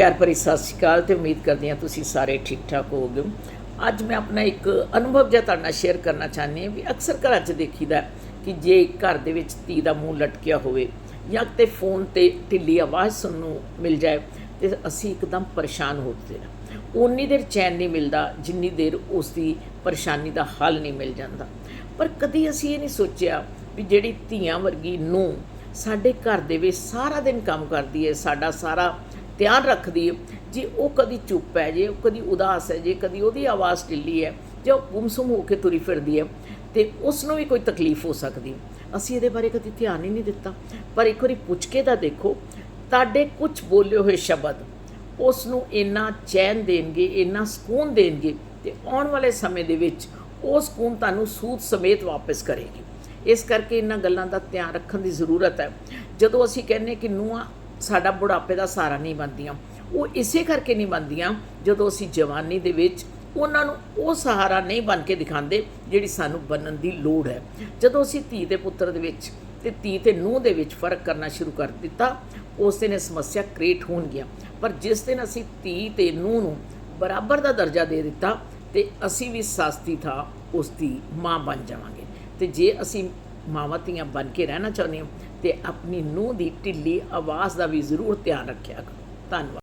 ਪਿਆਰ ਭਰੀ ਸਤਿ ਸ਼੍ਰੀ ਅਕਾਲ ਤੇ ਉਮੀਦ ਕਰਦੀ ਹਾਂ ਤੁਸੀਂ ਸਾਰੇ ਠੀਕ ਠਾਕ ਹੋਵੋਗੇ। ਅੱਜ ਮੈਂ ਆਪਣਾ ਇੱਕ ਅਨੁਭਵ ਜਿਹਾ ਤੁਹਾਡੇ ਨਾਲ ਸ਼ੇਅਰ ਕਰਨਾ ਚਾਹੁੰਦੀ ਹਾਂ ਵੀ ਅਕਸਰ ਘਰਾਂ 'ਚ ਦੇਖੀਦਾ ਕਿ ਜੇ ਘਰ ਦੇ ਵਿੱਚ ਧੀ ਦਾ ਮੂੰਹ ਲਟਕਿਆ ਹੋਵੇ ਜਾਂ ਤੇ ਫੋਨ ਤੇ ਢਿੱਲੀ ਆਵਾਜ਼ ਸੁਣਨ ਨੂੰ ਮਿਲ ਜਾਏ ਤੇ ਅਸੀਂ ਇੱਕਦਮ ਪਰੇਸ਼ਾਨ ਹੋ ਜਾਂਦੇ ਹਾਂ। ਉਨੀ ਦੇਰ ਚੈਨ ਨਹੀਂ ਮਿਲਦਾ, ਜਿੰਨੀ ਦੇਰ ਉਸ ਦੀ ਪਰੇਸ਼ਾਨੀ ਦਾ ਹੱਲ ਨਹੀਂ ਮਿਲ ਜਾਂਦਾ। ਪਰ ਕਦੀ ਅਸੀਂ ਇਹ ਨਹੀਂ ਸੋਚਿਆ ਵੀ ਜਿਹੜੀ ਧੀਆਂ ਵਰਗੀ ਨੂੰ ਸਾਡੇ ਘਰ ਦੇ ਵਿੱਚ ਸਾਰਾ ਦਿਨ ਕੰਮ ਕਰਦੀ ਹੈ, ਸਾਡਾ ਸਾਰਾ ਧਿਆਨ ਰੱਖਦੀ ਹੈ। ਜੇ ਉਹ ਕਦੀ ਚੁੱਪ ਹੈ, ਜੇ ਉਹ ਕਦੀ ਉਦਾਸ ਹੈ, ਜੇ ਕਦੀ ਉਹਦੀ ਆਵਾਜ਼ ਢਿੱਲੀ ਹੈ, ਜੇ ਉਹ ਗੁੰਮਸੁਮ ਹੋ ਕੇ ਤੁਰੀ ਫਿਰਦੀ ਹੈ, ਤੇ ਉਸ ਨੂੰ ਵੀ ਕੋਈ ਤਕਲੀਫ ਹੋ ਸਕਦੀ ਹੈ। ਅਸੀਂ ਇਹਦੇ ਬਾਰੇ ਕਦੀ ਧਿਆਨ ਹੀ ਨਹੀਂ ਦਿੱਤਾ। ਪਰ ਇੱਕ ਵਾਰੀ ਪੁੱਛ ਕੇ ਤਾਂ ਦੇਖੋ, ਤੁਹਾਡੇ ਕੁਝ ਬੋਲੇ ਹੋਏ ਸ਼ਬਦ ਉਸ ਨੂੰ ਇੰਨਾ ਚੈਨ ਦੇਣਗੇ, ਇੰਨਾ ਸਕੂਨ ਦੇਣਗੇ, ਤੇ ਆਉਣ ਵਾਲੇ ਸਮੇਂ ਦੇ ਵਿੱਚ ਉਹ ਸਕੂਨ ਤੁਹਾਨੂੰ ਸੂਦ ਸਮੇਤ ਵਾਪਸ ਕਰੇਗੀ। ਇਸ ਕਰਕੇ ਇਹਨਾਂ ਗੱਲਾਂ ਦਾ ਧਿਆਨ ਰੱਖਣ ਦੀ ਜ਼ਰੂਰਤ ਹੈ। ਜਦੋਂ ਅਸੀਂ ਕਹਿੰਨੇ ਕਿ ਨੂੰਹਾਂ ਸਾਡਾ ਬੁਢਾਪੇ ਦਾ ਸਹਾਰਾ ਨਹੀਂ ਬਣਦੀਆਂ। ਉਹ ਇਸੇ ਕਰਕੇ ਨਹੀਂ ਬਣਦੀਆਂ ਜਦੋਂ ਅਸੀਂ ਜਵਾਨੀ ਦੇ ਵਿੱਚ ਉਹਨਾਂ ਨੂੰ ਉਹ ਸਹਾਰਾ ਨਹੀਂ ਬਣ ਕੇ ਦਿਖਾਉਂਦੇ ਜਿਹੜੀ ਸਾਨੂੰ ਬਣਨ ਦੀ ਲੋੜ ਹੈ। ਜਦੋਂ ਅਸੀਂ ਧੀ ਦੇ ਪੁੱਤਰ ਦੇ ਵਿੱਚ ਤੇ ਧੀ ਤੇ ਨੂੰਹ ਦੇ ਵਿੱਚ ਫ਼ਰਕ ਕਰਨਾ ਸ਼ੁਰੂ ਕਰ ਦਿੱਤਾ, ਉਸ ਦਿਨ ਇਹ ਸਮੱਸਿਆ ਕ੍ਰੀਏਟ ਹੋਣਗੀਆਂ ਪਰ ਜਿਸ ਦਿਨ ਅਸੀਂ ਧੀ ਤੇ ਨੂੰਹ ਨੂੰ ਬਰਾਬਰ ਦਾ ਦਰਜਾ ਦੇ ਦਿੱਤਾ ਤੇ ਅਸੀਂ ਵੀ ਸਸਤੀ ਥਾ ਉਸ ਦੀ ਮਾਂ ਬਣ ਜਾਵਾਂਗੇ। ਤੇ ਜੇ ਅਸੀਂ ਮਾਵਾਂ ਧੀਆਂ ਬਣ ਕੇ ਰਹਿਣਾ ਚਾਹੁੰਦੇ ਹਾਂ ਅਤੇ ਆਪਣੀ ਨੂੰਹ ਦੀ ਢਿੱਲੀ ਆਵਾਜ਼ ਦਾ ਵੀ ਜ਼ਰੂਰ ਧਿਆਨ ਰੱਖਿਆ ਕਰੋ। ਧੰਨਵਾਦ।